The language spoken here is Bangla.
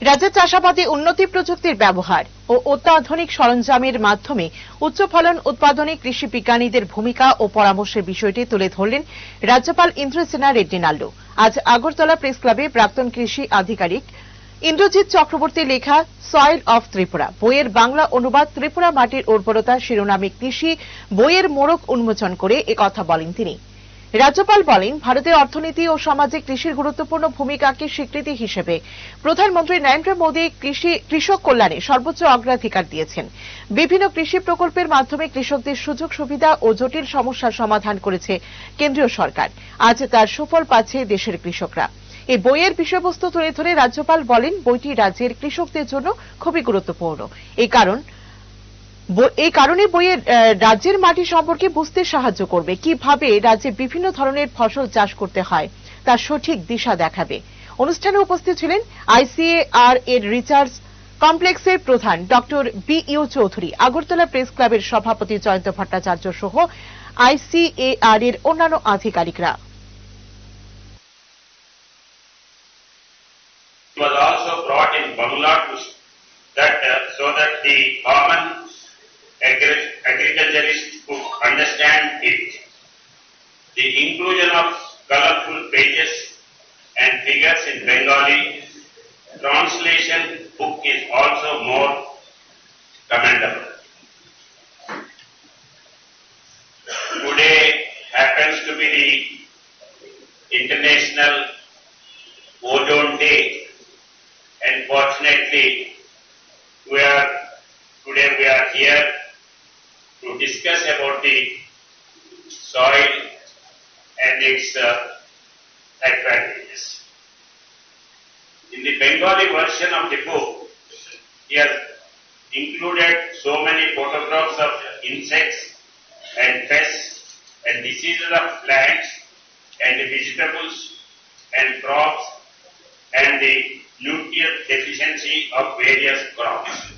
রাজ্যের চাষাবাদে উন্নতি প্রযুক্তির ব্যবহার ও অত্যাধুনিক সরঞ্জামের মাধ্যমে উচ্চ ফলন উৎপাদনে কৃষি বিজ্ঞানীদের ভূমিকা ও পরামর্শের বিষয়টি তুলে ধরলেন রাজ্যপাল ইন্দ্রসেনা রেড্ডি নাল্লু আজ আগরতলা প্রেস ক্লাবে প্রাক্তন কৃষি আধিকারিক ইন্দ্রজিৎ চক্রবর্তী লেখা সয়েল অফ ত্রিপুরা, বইয়ের বাংলা অনুবাদ ত্রিপুরা মাটির উর্বরতা শিরোনামে কৃষি বইয়ের মোড়ক উন্মোচন করে একথা বলেন তিনি। রাজ্যপাল বলেন, ভারতের অর্থনীতি ও সমাজে কৃষির গুরুত্বপূর্ণ ভূমিকাকে স্বীকৃতি হিসেবে প্রধানমন্ত্রী নরেন্দ্র মোদী কৃষি, কৃষক কল্যাণে সর্বোচ্চ অগ্রাধিকার দিয়েছেন। বিভিন্ন কৃষি প্রকল্পের মাধ্যমে কৃষকদের সুযোগ, সুবিধা ও জটিল সমস্যার সমাধান করেছে কেন্দ্রীয় সরকার। আজ তার সুফল পাচ্ছে দেশের কৃষকরা। এই বইয়ের বিষয়বস্তু তুলে ধরে রাজ্যপাল বলেন, বইটি রাজ্যের কৃষকদের জন্য খুবই গুরুত্বপূর্ণ। এই কারণ এই কারণে বইয়ের আহ, রাজ্যের মাটি সম্পর্কে বুঝতে সাহায্য করবে। কীভাবে রাজ্যে বিভিন্ন ধরনের ফসল চাষ করতে হয় তার সঠিক দিশা দেখাবে। অনুষ্ঠানে উপস্থিত ছিলেন আইসিএআর এর রিসার্চ কমপ্লেক্সের প্রধান doctor B U Chowdhury Agartala press ক্লাবের সভাপতি জয়ন্ত ভট্টাচার্য সহ আইসিএআর এর অন্যান্য আধিকারিকরা। That uh, so that the common agri- agriculturist could understand it. The inclusion of colorful pages and figures in Bengali translation book is also more commendable. Today happens to be the International Ozone Day and fortunately we are today we are here discuss about the soil and its uh, advantages. In the Bengali version of the book, he has included so many photographs of insects and pests and diseases of plants and vegetables and crops and the nutrient deficiency of various crops.